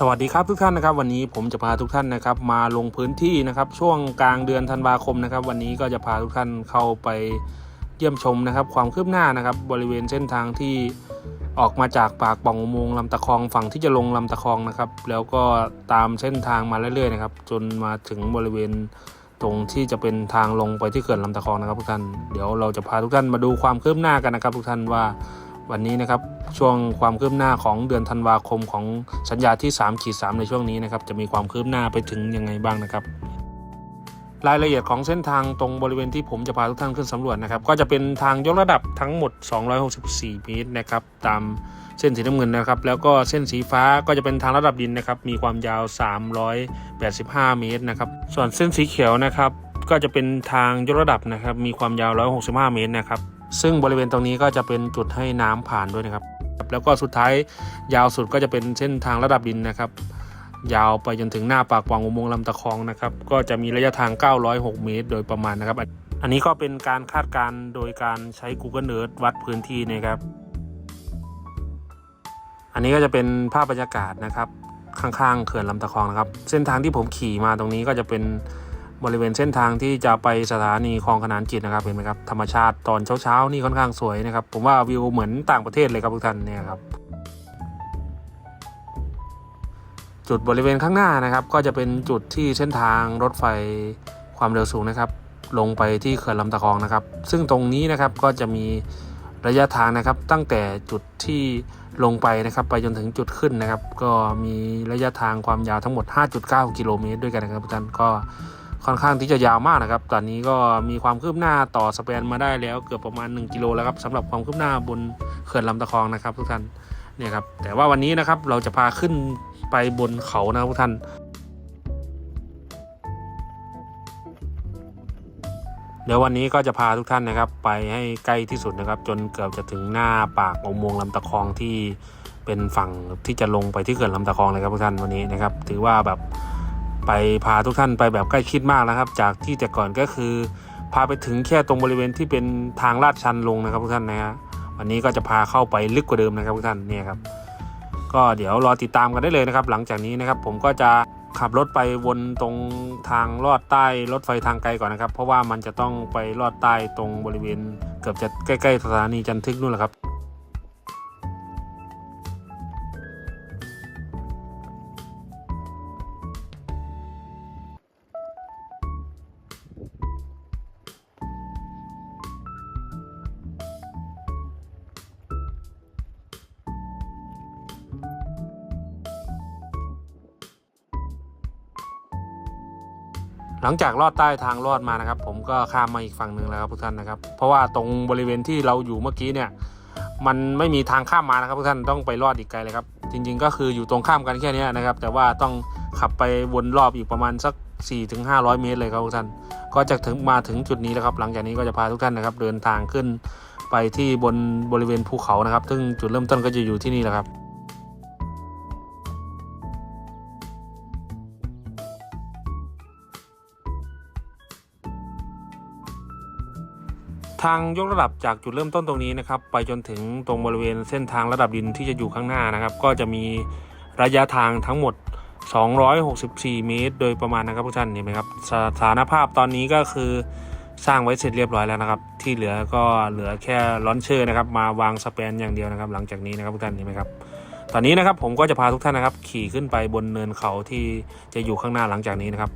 สวัสดีครับทุกท่านนะครับวันนี้ผมจะพาทุกท่านนะครับมาลงพื้นที่นะครับช่วงกลางเดือนธันวาคมนะครับ วันนี้ก็จะพาทุกท่านเข้าไปเยี่ยมชมนะครับ ความคืบหน้านะครับ บริเวณเส้นทางที่ออกมาจากปากป่องอุโมงค์ลำตะคองฝั่งที่จะลงลำตะคองนะครับ แล้วก็ตามเส้นทางมาเรื่อยๆนะครับ จนมาถึงบริเวณตรงที่จะเป็นทางลงไปที่เขื่อนลำตะคองนะครับทุกท่านเดี๋ยวเราจะพาทุกท่านมาดูความคืบหน้ากันนะครับ ทุกท่านว่า วันนี้นะครับช่วงความคืบหน้าของเดือนธันวาคมของสัญญาที่3ขีด3ในช่วงนี้นะครับจะมีความคืบหน้าไปถึงยังไงบ้างนะครับ รายละเอียดของเส้นทางตรงบริเวณที่ผมจะพาทุกท่านขึ้นสำรวจนะครับ ก็จะเป็นทางยกระดับทั้งหมด 264เมตรนะครับตามเส้นสีน้ำเงินนะครับ แล้วก็เส้นสีฟ้าก็จะเป็นทางระดับดินนะครับ มีความยาว 385 เมตรนะครับ ส่วนเส้นสีเขียวนะครับ ก็จะเป็นทางยกระดับนะครับ มีความยาว 165 เมตรนะครับ ซึ่งบริเวณตรงนี้ก็จะเป็นจุดให้น้ำผ่านด้วยนะครับ แล้วก็สุดท้ายยาวสุดก็จะเป็นเส้นทางระดับดินนะครับ ยาวไปจนถึงหน้าปากป่องอุโมงค์ลำตะคองนะครับ ก็จะมีระยะทาง 906 เมตร โดยประมาณนะครับ อันนี้ก็เป็นการคาดการณ์โดยการใช้ Google Earth วัดพื้นที่นะครับ อันนี้ก็จะเป็นภาพบรรยากาศนะครับ ข้างๆเขื่อนลำตะคองนะครับ เส้นทางที่ผมขี่มาตรงนี้ก็จะเป็น บริเวณเส้นทางที่จะไปสถานีคลองขนานจิตนะครับเห็นไหมครับธรรมชาติตอนเช้าๆนี่ค่อนข้างสวยนะครับ ผมว่าวิวเหมือนต่างประเทศเลยครับทุกท่านเนี่ยครับจุดบริเวณข้างหน้านะครับ ก็จะเป็นจุดที่เส้นทางรถไฟความเร็วสูงนะครับ ลงไปที่เขื่อนลำตะคองนะครับ ซึ่งตรงนี้นะครับก็จะมีระยะทางนะครับ ตั้งแต่จุดที่ลงไปนะครับ ไปจนถึงจุดขึ้นนะครับ ก็มีระยะทางความยาวทั้งหมด 5.9 กิโลเมตรด้วยกันนะครับทุกท่านก็ ค่อนข้างที่จะยาวมากนะครับ ตอนนี้ก็มีความคืบหน้าต่อสเปนมาได้แล้วเกือบประมาณ 1 กิโลแล้วครับสำหรับความคืบหน้าบนเขื่อนลำตะคองนะครับทุกท่านเนี่ยครับแต่ว่าวันนี้นะครับเราจะพาขึ้นไปบนเขานะทุกท่านเดี๋ยววันนี้ก็จะพาทุกท่านนะครับ ไปให้ใกล้ที่สุดนะครับ จนเกือบจะถึงหน้าปากอุโมงค์ลำตะคองที่เป็นฝั่งที่จะลงไปที่เขื่อนลำตะคองเลยครับทุกท่านวันนี้นะครับ ถือว่าแบบ ไปพาทุกท่านไปแบบใกล้ชิดมากนะครับ จากที่แต่ก่อนก็คือ พาไปถึงแค่ตรงบริเวณที่เป็นทางลาดชันลงนะครับทุกท่านนะฮะวันนี้ก็จะพาเข้าไปลึกกว่าเดิมนะครับทุกท่านเนี่ยครับ ก็เดี๋ยวรอติดตามกันได้เลยนะครับ หลังจากนี้นะครับ ผมก็จะขับรถไปวนตรงทางลอดใต้รถไฟทางไกลก่อนนะครับ เพราะว่ามันจะต้องไปลอดใต้ตรงบริเวณ เกือบจะใกล้ๆสถานีจันทึกนู่นแหละครับ หลังจากลอดใต้ทางลอดมานะครับ ผมก็ข้ามมาอีกฝั่งหนึ่งแล้วครับทุกท่านนะครับ เพราะว่าตรงบริเวณที่เราอยู่เมื่อกี้เนี่ยมันไม่มีทางข้ามมานะครับทุกท่านต้องไปลอดอีกไกลเลยครับ จริง ๆ ก็คืออยู่ตรงข้ามกันแค่นี้นะครับ แต่ว่าต้องขับไปวนรอบอีกประมาณสัก 4-500 เมตรเลยครับทุกท่านก็จะถึงมาถึงจุดนี้แล้วครับ หลังจากนี้ก็จะพาทุกท่านนะครับ เดินทางขึ้นไปที่บนบริเวณภูเขานะครับ ซึ่งจุดเริ่มต้นก็จะอยู่ที่นี่แหละครับ ทางยกระดับจากจุดเริ่มต้นตรงนี้นะครับ ไปจนถึงตรงบริเวณเส้นทางระดับดินที่จะอยู่ข้างหน้านะครับ ก็จะมีระยะทางทั้งหมด 264 เมตร โดยประมาณนะครับทุกท่านเห็นไหมครับสถานภาพตอนนี้ก็คือสร้างไว้เสร็จเรียบร้อยแล้วนะครับ ที่เหลือก็เหลือแค่ลอนเชอร์นะครับ มาวางสแปนอย่างเดียวนะครับ หลังจากนี้นะครับทุกท่านเห็นไหมครับ ตอนนี้นะครับผมก็จะพาทุกท่านนะครับ ขี่ขึ้นไปบนเนินเขาที่จะอยู่ข้างหน้าหลังจากนี้นะครับ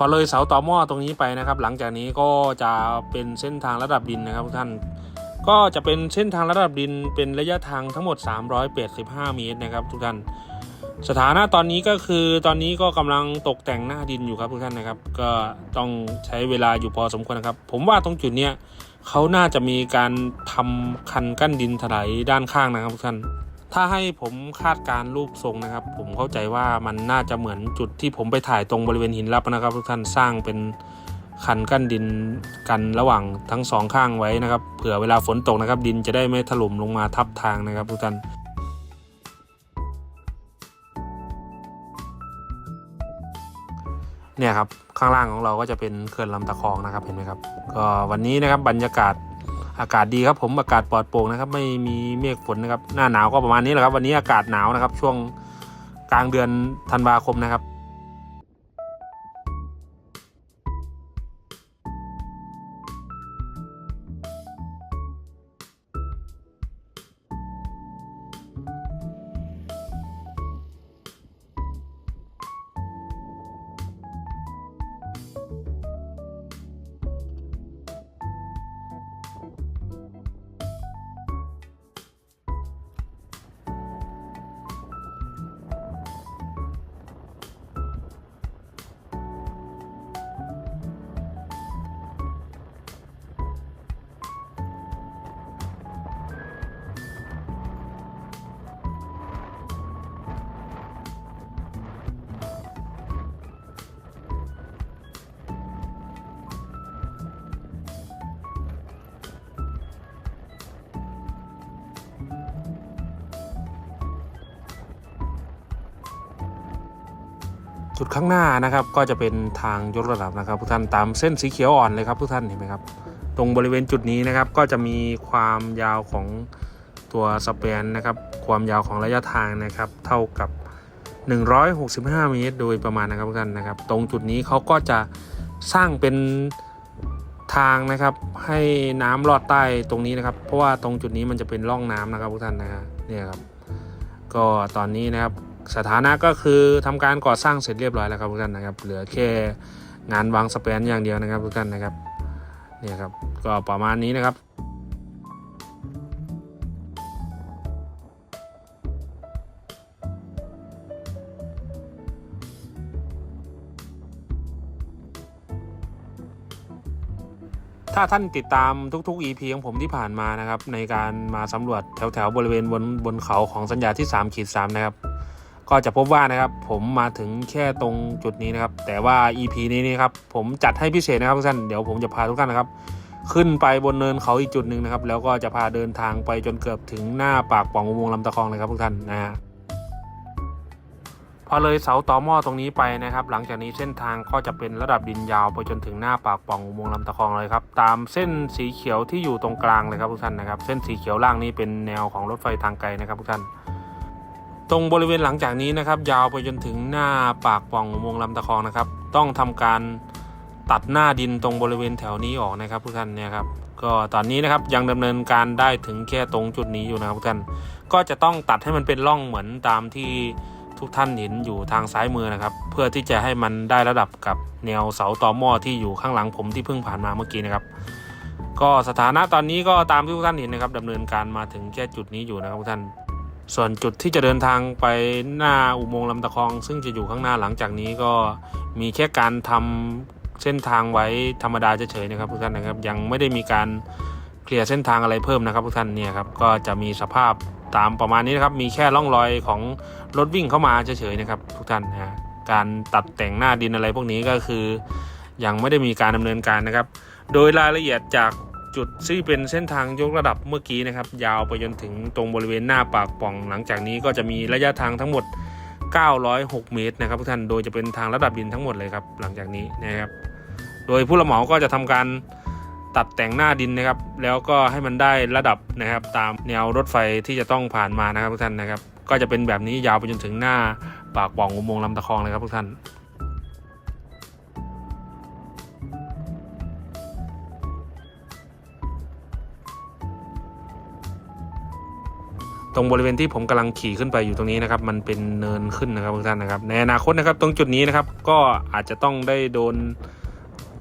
พอเลยเสาต่อหม้อตรงนี้ไปนะครับ หลังจากนี้ก็จะเป็นเส้นทางระดับดินนะครับทุกท่านก็จะเป็นเส้นทางระดับดินเป็นระยะทางทั้งหมด 385 เมตรนะครับ ทุกท่านสถานะตอนนี้ก็คือตอนนี้ก็กำลังตกแต่งหน้าดินอยู่ครับทุกท่านนะครับ ก็ต้องใช้เวลาอยู่พอสมควรนะครับ ผมว่าตรงจุดเนี้ยเขาน่าจะมีการทำคันกั้นดินถลายด้านข้างนะครับทุกท่าน ถ้าให้ผมคาดการรูปทรงนะครับ ผมเข้าใจว่ามันน่าจะเหมือนจุดที่ผมไปถ่ายตรงบริเวณหินลับนะครับ ทุกท่านสร้างเป็นคันกั้นดินกันระหว่างทั้งสองข้างไว้นะครับ เผื่อเวลาฝนตกนะครับ ดินจะได้ไม่ถล่มลงมาทับทางนะครับ ทุกท่านเนี่ยครับข้างล่างของเราก็จะเป็นเขื่อนลำตะคองนะครับเห็นไหมครับก็วันนี้นะครับบรรยากาศ อากาศดีครับผมอากาศปลอดโปร่งนะครับไม่มีเมฆฝนนะครับหน้าหนาวก็ประมาณนี้แหละครับ วันนี้อากาศหนาวนะครับ ช่วงกลางเดือนธันวาคมนะครับ จุดข้างหน้านะครับก็จะเป็นทางยกระดับนะครับ ทุกท่านตามเส้นสีเขียวอ่อนเลยครับทุกท่านเห็นไหมครับ ตรงบริเวณจุดนี้นะครับก็จะมีความยาวของตัวสเปนนะครับ ความยาวของระยะทางนะครับ เท่ากับ 165 เมตร โดยประมาณนะครับทุกท่านนะครับ ตรงจุดนี้เขาก็จะสร้างเป็นทางนะครับให้น้ำลอดใต้ตรงนี้นะครับ เพราะว่าตรงจุดนี้มันจะเป็นร่องน้ำนะครับทุกท่านนะฮะเนี่ยครับ ก็ตอนนี้นะครับ สถานะก็คือทำการก่อสร้างเสร็จเรียบร้อยแล้วครับทุกท่านนะครับ เหลือแค่งานวางสแปนอย่างเดียวนะครับทุกท่านนะครับเนี่ยครับก็ประมาณนี้นะครับถ้าท่านติดตามทุกๆ EP ของผมที่ผ่านมานะครับ ในการมาสำรวจแถวๆ บริเวณบนบนเขาของสัญญาที่3ขีด3นะครับ ก็จะพบว่านะครับผมมาถึงแค่ตรงจุดนี้นะครับ แต่ว่า EP นี้นี่ครับผมจัดให้พิเศษนะครับทุกท่านเดี๋ยวผมจะพาทุกท่านนะครับ ขึ้นไปบนเนินเขาอีกจุดหนึ่งนะครับ แล้วก็จะพาเดินทางไปจนเกือบถึงหน้าปากป่องอุโมงค์ลำตะคองเลยครับทุกท่านนะฮะพอเลยเสาต่อหม้อตรงนี้ไปนะครับ หลังจากนี้เส้นทางก็จะเป็นระดับดินยาวไปจนถึงหน้าปากป่องอุโมงค์ลำตะคองเลยครับ ตามเส้นสีเขียวที่อยู่ตรงกลางเลยครับทุกท่านนะครับ เส้นสีเขียวล่างนี้เป็นแนวของรถไฟทางไกลนะครับทุกท่าน ตรงบริเวณหลังจากนี้นะครับ ยาวไปจนถึงหน้าปากป่องอุโมงค์ลำตะคองนะครับ ต้องทำการตัดหน้าดินตรงบริเวณแถวนี้ออกนะครับทุกท่านเนี่ยครับก็ตอนนี้นะครับยังดำเนินการได้ถึงแค่ตรงจุดนี้อยู่นะครับทุกท่านก็จะต้องตัดให้มันเป็นร่องเหมือนตามที่ทุกท่านเห็นอยู่ทางซ้ายมือนะครับ เพื่อที่จะให้มันได้ระดับกับแนวเสาต่อหม้อที่อยู่ข้างหลังผมที่เพิ่งผ่านมาเมื่อกี้นะครับ ก็สถานะตอนนี้ก็ตามที่ทุกท่านเห็นนะครับดำเนินการมาถึงแค่จุดนี้อยู่นะครับทุกท่าน ส่วนจุดที่จะเดินทางไปหน้าอุโมงค์ลำตะคอง ซึ่งจะอยู่ข้างหน้าหลังจากนี้ก็มีแค่การทำเส้นทางไว้ธรรมดาเฉยๆนะครับทุกท่านนะครับ ยังไม่ได้มีการเคลียร์เส้นทางอะไรเพิ่มนะครับทุกท่านเนี่ยครับก็จะมีสภาพตามประมาณนี้นะครับมีแค่ร่องรอยของรถวิ่งเข้ามาเฉยๆนะครับทุกท่านนะฮะการตัดแต่งหน้าดินอะไรพวกนี้ก็คือ ยังไม่ได้มีการดำเนินการนะครับ โดยรายละเอียดจาก จุดที่เป็นเส้นทางยกระดับเมื่อกี้นะครับ ยาวไปจนถึงตรงบริเวณหน้าปากป่อง หลังจากนี้ก็จะมีระยะทางทั้งหมด 906 เมตรนะครับทุกท่าน โดยจะเป็นทางระดับดินทั้งหมดเลยครับ หลังจากนี้นะครับ โดยผู้รับเหมาก็จะทำการตัดแต่งหน้าดินนะครับ แล้วก็ให้มันได้ระดับนะครับ ตามแนวรถไฟที่จะต้องผ่านมานะครับทุกท่านนะครับ ก็จะเป็นแบบนี้ยาวไปจนถึงหน้าปากป่องอุโมงค์ลำตะคองเลยครับทุกท่าน รงบริเวณที่ผมกำลังขี่ขึ้นไปอยู่ตรงนี้นะครับ มันเป็นเนินขึ้นนะครับทุกท่านนะครับ ในอนาคตนะครับ ตรงจุดนี้นะครับ ก็อาจจะต้องได้โดน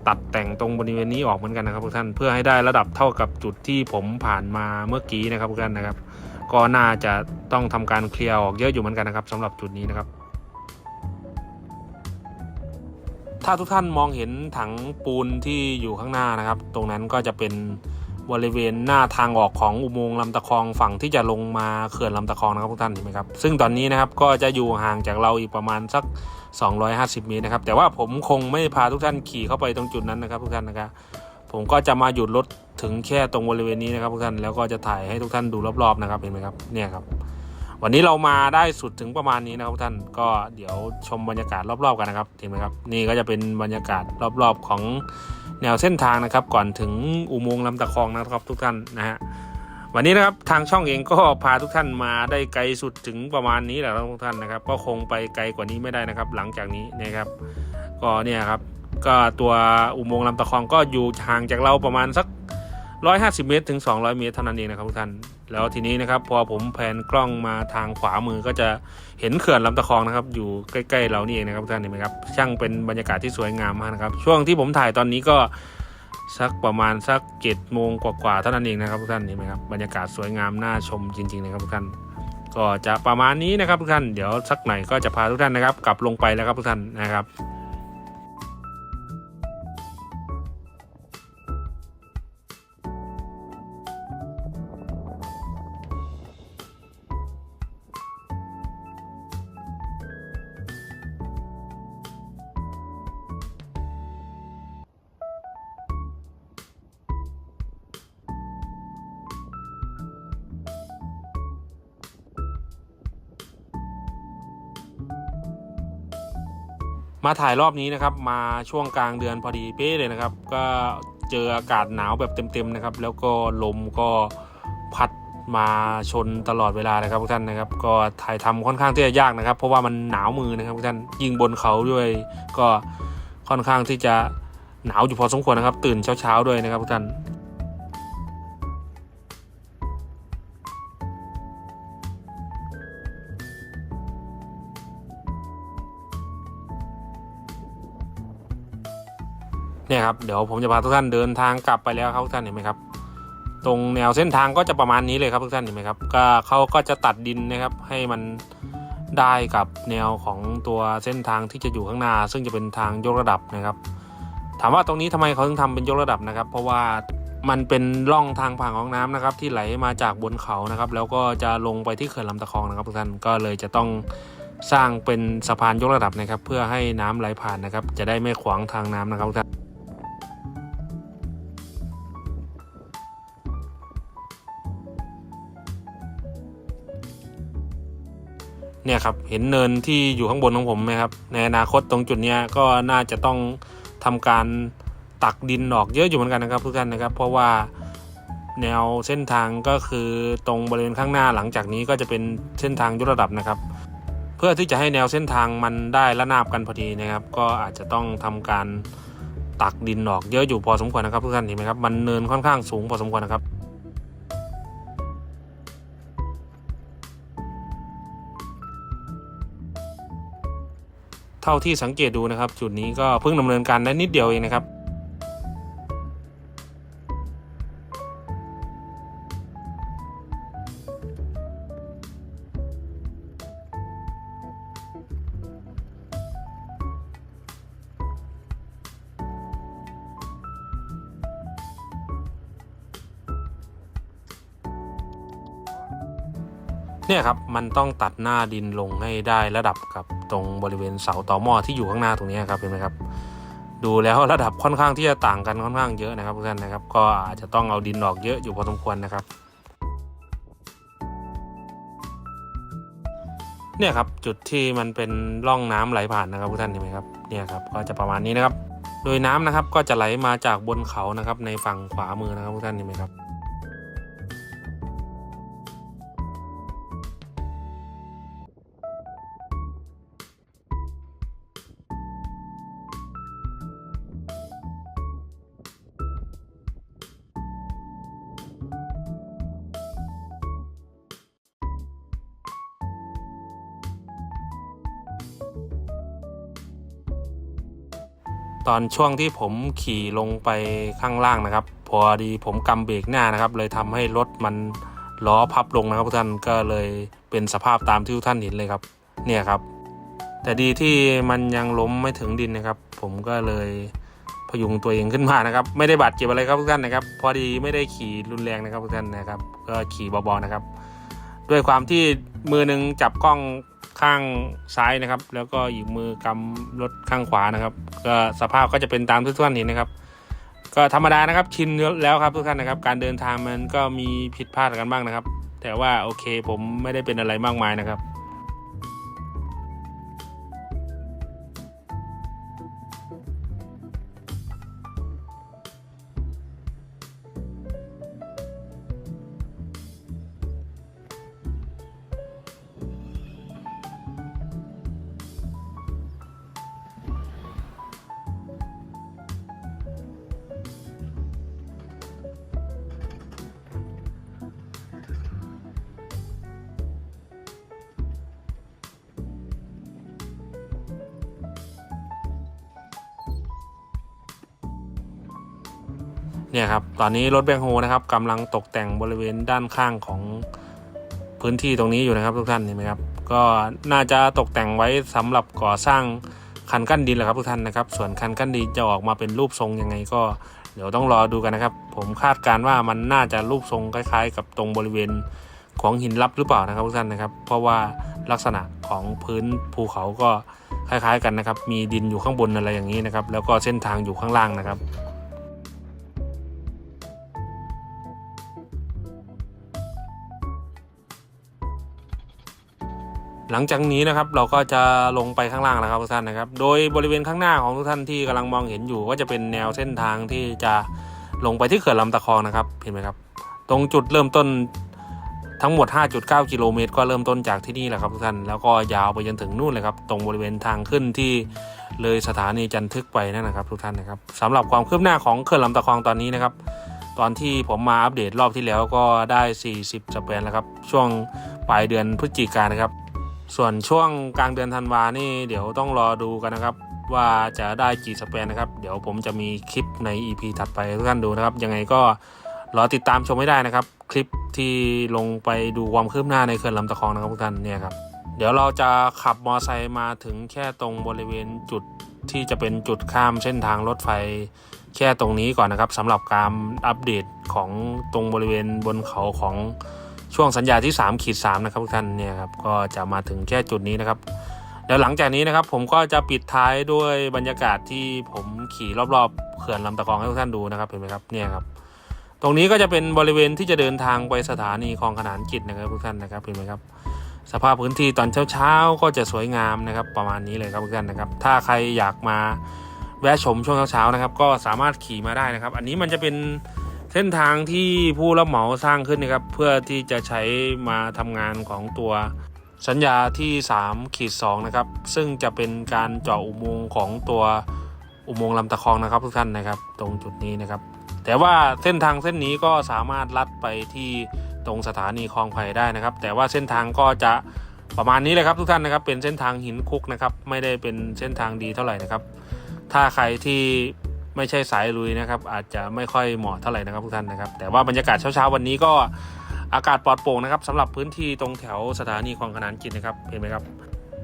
ตัดแต่งตรงบริเวณนี้ออกเหมือนกันนะครับทุกท่านเพื่อให้ได้ระดับเท่ากับจุดที่ผมผ่านมาเมื่อกี้นะครับทุกท่านนะครับ ก็น่าจะต้องทำการเคลียร์ออกเยอะอยู่เหมือนกันนะครับ สำหรับจุดนี้นะครับถ้าทุกท่านมองเห็นถังปูนที่อยู่ข้างหน้านะครับ ตรงนั้นก็จะเป็น บริเวณหน้าทางออกของอุโมงค์ลำตะคองฝั่งที่จะลงมาเขื่อนลำตะคองนะครับทุกท่านเห็นไหมครับซึ่งตอนนี้นะครับก็จะอยู่ห่างจากเราอีกประมาณสัก 250 เมตรนะครับแต่ว่าผมคงไม่พาทุกท่านขี่เข้าไปตรงจุดนั้นนะครับทุกท่านนะครับผมก็จะมาหยุดรถถึงแค่ตรงบริเวณนี้นะครับทุกท่านแล้วก็จะถ่ายให้ทุกท่านดูรอบๆนะครับเห็นไหมครับเนี่ยครับวันนี้เรามาได้สุดถึงประมาณนี้นะครับท่านก็เดี๋ยวชมบรรยากาศรอบๆกันนะครับเห็นไหมครับนี่ก็จะเป็นบรรยากาศรอบๆของ แนวเส้นทางนะครับ ก่อนถึงอุโมงค์ลำตะคองนะครับทุกท่านนะฮะวันนี้นะครับทางช่องเองก็พาทุกท่านมาได้ไกลสุดถึงประมาณนี้แหละครับทุกท่านนะครับ ก็คงไปไกลกว่านี้ไม่ได้นะครับ หลังจากนี้นะครับก็เนี่ยครับก็ตัวอุโมงค์ลำตะคองก็อยู่ห่างจากเราประมาณสัก 150 เมตร ถึง 200 เมตรเท่านั้นเองนะครับทุกท่าน แล้วทีนี้นะครับพอผมแผนกล้องมาทางขวามือก็จะเห็นเขื่อนลำตะคองนะครับ อยู่ใกล้ๆเรานี่เองนะครับทุกท่านเห็นไหมครับช่างเป็นบรรยากาศที่สวยงามมากนะครับ ช่วงที่ผมถ่ายตอนนี้ก็สักประมาณสักเจ็ดโมงกว่าๆเท่านั้นเองนะครับทุกท่านเห็นไหมครับบรรยากาศสวยงามน่าชมจริงๆนะครับทุกท่านก็จะประมาณนี้นะครับทุกท่านเดี๋ยวสักหน่อยก็จะพาทุกท่านนะครับ กลับลงไปแล้วครับทุกท่านนะครับ มาถ่ายรอบนี้นะครับ มาช่วงกลางเดือนพอดีเป๊ะเลยนะครับ ก็เจออากาศหนาวแบบเต็มๆนะครับ แล้วก็ลมก็พัดมาชนตลอดเวลาเลยครับทุกท่านนะครับ ก็ถ่ายทำค่อนข้างที่จะยากนะครับ เพราะว่ามันหนาวมือนะครับทุกท่านยิงบนเขาด้วยก็ค่อนข้างที่จะหนาวอยู่พอสมควรนะครับ ตื่นเช้าๆด้วยนะครับทุกท่าน เนี่ยครับเดี๋ยวผมจะพาทุกท่านเดินทางกลับไปแล้วครับทุกท่านเห็นไหมครับ ตรงแนวเส้นทางก็จะประมาณนี้เลยครับทุกท่านเห็นไหมครับก็เขาก็จะตัดดินนะครับให้มันได้กับแนวของตัวเส้นทางที่จะอยู่ข้างหน้า ซึ่งจะเป็นทางยกระดับนะครับ ถามว่าตรงนี้ทำไมเขาถึงทำเป็นยกระดับนะครับ เพราะว่ามันเป็นร่องทางผ่านของน้ำนะครับ ที่ไหลมาจากบนเขานะครับ แล้วก็จะลงไปที่เขื่อนลำตะคองนะครับทุกท่านก็เลยจะต้องสร้างเป็นสะพานยกระดับนะครับ เพื่อให้น้ำไหลผ่านนะครับ จะได้ไม่ขวางทางน้ำนะครับทุกท่าน เนี่ยครับเห็นเนินที่อยู่ข้างบนของผมไหมครับในอนาคตตรงจุดนี้ก็น่าจะต้องทำการตักดินออกเยอะอยู่เหมือนกันนะครับทุกท่านนะครับ เพราะว่าแนวเส้นทางก็คือตรงบริเวณข้างหน้าหลังจากนี้ก็จะเป็นเส้นทางยกระดับนะครับ เพื่อที่จะให้แนวเส้นทางมันได้ระนาบกันพอดีนะครับ ก็อาจจะต้องทำการตักดินออกเยอะอยู่พอสมควรนะครับทุกท่านเห็นไหมครับมันเนินค่อนข้างสูงพอสมควรนะครับ เท่าที่สังเกตดูนะครับ จุดนี้ก็เพิ่งดำเนินการได้นิดเดียวเองนะครับ เนี่ยครับมันต้องตัดหน้าดินลงให้ได้ระดับกับตรงบริเวณเสาต่อหม้อที่อยู่ข้างหน้าตรงนี้ครับเห็นไหมครับ ดูแล้วระดับค่อนข้างที่จะต่างกันค่อนข้างเยอะนะครับทุกท่านนะครับ ก็อาจจะต้องเอาดินออกเยอะอยู่พอสมควรนะครับเนี่ยครับจุดที่มันเป็นร่องน้ำไหลผ่านนะครับทุกท่านเห็นไหมครับเนี่ยครับก็จะประมาณนี้นะครับ โดยน้ำนะครับก็จะไหลมาจากบนเขานะครับในฝั่งขวามือนะครับทุกท่านเห็นไหมครับ ตอนช่วงที่ผมขี่ลงไปข้างล่างนะครับ พอดีผมกำเบรกหน้านะครับ เลยทำให้รถมันล้อพับลงนะครับทุกท่านก็เลยเป็นสภาพตามที่ทุกท่านเห็นเลยครับ เนี่ยครับ แต่ดีที่มันยังล้มไม่ถึงดินนะครับ ผมก็เลยพยุงตัวเองขึ้นมานะครับ ไม่ได้บาดเจ็บอะไรครับทุกท่านนะครับ พอดีไม่ได้ขี่รุนแรงนะครับทุกท่านนะครับ ก็ขี่เบาๆนะครับ ด้วยความที่มือหนึ่งจับกล้อง ข้างซ้ายนะครับ แล้วก็อีกมือกำรถข้างขวานะครับ ก็สภาพก็จะเป็นตามทุกท่านเห็นนะครับ ก็ธรรมดานะครับชินแล้วครับทุกท่านนะครับ การเดินทางมันก็มีผิดพลาดกันบ้างนะครับ แต่ว่าโอเคผมไม่ได้เป็นอะไรมากมายนะครับ เนี่ยครับตอนนี้รถแบคโฮนะครับกำลังตกแต่งบริเวณด้านข้างของพื้นที่ตรงนี้อยู่นะครับทุกท่านเห็นไหมครับ ก็น่าจะตกแต่งไว้สำหรับก่อสร้างคันกั้นดินแหละครับทุกท่านนะครับ ส่วนคันกั้นดินจะออกมาเป็นรูปทรงยังไงก็เดี๋ยวต้องรอดูกันนะครับ ผมคาดการว่ามันน่าจะรูปทรงคล้าย ๆ กับตรงบริเวณของหินลับหรือเปล่านะครับทุกท่านนะครับ เพราะว่าลักษณะของพื้นภูเขาก็คล้าย ๆ กันนะครับ มีดินอยู่ข้างบนอะไรอย่างนี้นะครับ แล้วก็เส้นทางอยู่ข้างล่างนะครับ หลังจากนี้นะครับเราก็จะลงไปข้างล่างแล้วครับทุกท่านนะครับ โดยบริเวณข้างหน้าของทุกท่านที่กำลังมองเห็นอยู่ ก็จะเป็นแนวเส้นทางที่จะลงไปที่เขื่อนลำตะคองนะครับเห็นไหมครับ ตรงจุดเริ่มต้นทั้งหมด 5.9 กิโลเมตร ก็เริ่มต้นจากที่นี่แหละครับทุกท่าน แล้วก็ยาวไปจนถึงนู่นเลยครับ ตรงบริเวณทางขึ้นที่เลยสถานีจันทึกไปนั่นนะครับ ทุกท่านนะครับสำหรับความคืบหน้าของเขื่อนลำตะคองตอนนี้นะครับ ตอนที่ผมมาอัปเดตรอบที่แล้วก็ได้ 40สเปนแล้วครับ ช่วงปลายเดือนพฤศจิกายนนะครับ ส่วนช่วงกลางเดือนธันวานี่เดี๋ยวต้องรอดูกันนะครับ ว่าจะได้กี่สเปนนะครับ เดี๋ยวผมจะมีคลิปใน EP ถัดไปทุกท่านดูนะครับ ยังไงก็รอติดตามชมไม่ได้นะครับ คลิปที่ลงไปดูความคืบหน้าในเขื่อนลำตะคองนะครับทุกท่านเนี่ยครับเดี๋ยวเราจะขับมอไซค์มาถึงแค่ตรงบริเวณจุดที่จะเป็นจุดข้ามเส้นทางรถไฟ แค่ตรงนี้ก่อนนะครับสำหรับการอัปเดตของตรงบริเวณบนเขาของ ช่วงสัญญาที่3ขีด3นะครับทุกท่านเนี่ยครับก็จะมาถึงแค่จุดนี้นะครับเดี๋ยวหลังจากนี้นะครับ ผมก็จะปิดท้ายด้วยบรรยากาศที่ผมขี่รอบๆเขื่อนลำตะคองให้ทุกท่านดูนะครับเห็นไหมครับเนี่ยครับ ตรงนี้ก็จะเป็นบริเวณที่จะเดินทางไปสถานีคลองขนานกิจนะครับทุกท่านนะครับเห็นไหมครับ สภาพพื้นที่ตอนเช้าๆก็จะสวยงามนะครับ ประมาณนี้เลยครับทุกท่านนะครับ ถ้าใครอยากมาแวะชมช่วงเช้าๆนะครับ ก็สามารถขี่มาได้นะครับ อันนี้มันจะเป็น ส้นทางที่ผู้รับเหมาสร้างขึ้นนะครับ เพื่อที่จะใช้มาทำงานของตัวสัญญาที่3ขีด2นะครับ ซึ่งจะเป็นการเจาะอุโมงค์ของตัวอุโมงค์ลำตะคองนะครับทุกท่านนะครับ ตรงจุดนี้นะครับ แต่ว่าเส้นทางเส้นนี้ก็สามารถลัดไปที่ตรงสถานีคลองไผ่ได้นะครับ แต่ว่าเส้นทางก็จะประมาณนี้เลยครับทุกท่านนะครับ เป็นเส้นทางหินคุกนะครับ ไม่ได้เป็นเส้นทางดีเท่าไหร่นะครับ ถ้าใครที่ ไม่ใช่สายลุยนะครับ อาจจะไม่ค่อยเหมาะเท่าไหร่นะครับทุกท่านนะครับ แต่ว่าบรรยากาศเช้าๆวันนี้ก็อากาศปลอดโปร่งนะครับสำหรับพื้นที่ตรงแถวสถานีคลองขนานกิจนะครับเห็นไหมครับ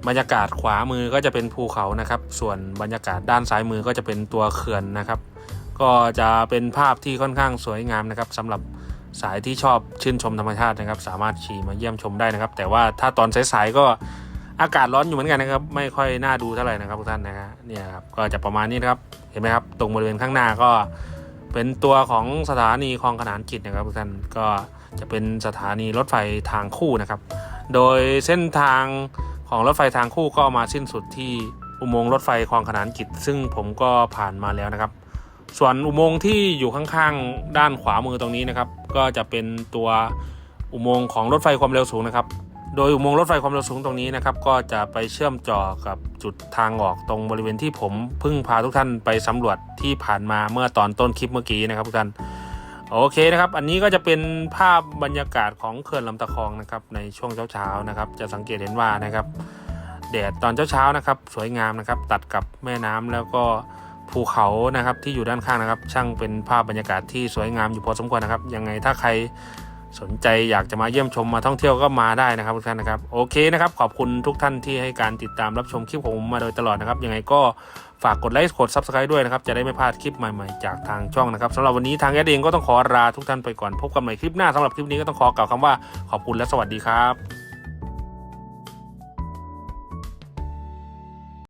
บรรยากาศขวามือก็จะเป็นภูเขานะครับ ส่วนบรรยากาศด้านซ้ายมือก็จะเป็นตัวเขื่อนนะครับ ก็จะเป็นภาพที่ค่อนข้างสวยงามนะครับสำหรับสายที่ชอบชื่นชมธรรมชาตินะครับ สามารถขี่มาเยี่ยมชมได้นะครับ แต่ว่าถ้าตอนสายๆก็ อากาศร้อนอยู่เหมือนกันนะครับ ไม่ค่อยน่าดูเท่าไหร่นะครับทุกท่านนะฮะเนี่ยครับก็จะประมาณนี้นะครับเห็นไหมครับตรงบริเวณข้างหน้าก็เป็นตัวของสถานีคลองขนานกิจนะครับทุกท่านก็จะเป็นสถานีรถไฟทางคู่นะครับ โดยเส้นทางของรถไฟทางคู่ก็มาสิ้นสุดที่อุโมงค์รถไฟคลองขนานกิจ ซึ่งผมก็ผ่านมาแล้วนะครับ ส่วนอุโมงค์ที่อยู่ข้างๆด้านขวามือตรงนี้นะครับ ก็จะเป็นตัวอุโมงค์ของรถไฟความเร็วสูงนะครับ โดยอุโมงค์รถไฟความเร็วสูงตรงนี้นะครับก็จะไปเชื่อมต่อกับจุดทางออกตรงบริเวณที่ผมเพิ่งพาทุกท่านไปสำรวจที่ผ่านมาเมื่อตอนต้นคลิปเมื่อกี้นะครับทุกท่านโอเคนะครับ อันนี้ก็จะเป็นภาพบรรยากาศของเขื่อนลำตะคองนะครับในช่วงเช้าๆนะครับ จะสังเกตเห็นว่านะครับแดดตอนเช้าๆนะครับ สวยงามนะครับ ตัดกับแม่น้ำแล้วก็ภูเขานะครับที่อยู่ด้านข้างนะครับ ช่างเป็นภาพบรรยากาศที่สวยงามอยู่พอสมควรนะครับยังไงถ้าใคร สนใจอยากจะมาเยี่ยมชมมาท่องเที่ยวก็มาได้นะครับทุกท่านนะครับโอเคนะครับขอบคุณทุกท่านที่ให้การติดตามรับชมคลิปของผมมาโดยตลอดนะครับยังไงก็ฝากกดไลค์กด Subscribe ด้วยนะครับ จะได้ไม่พลาดคลิปใหม่ๆ จากทางช่องนะครับสำหรับวันนี้ทางแอดเองก็ต้องขอลาทุกท่านไปก่อนพบกันใหม่คลิปหน้าสำหรับคลิปนี้ก็ต้องขอกล่าวคำว่าขอบคุณและสวัสดีครับ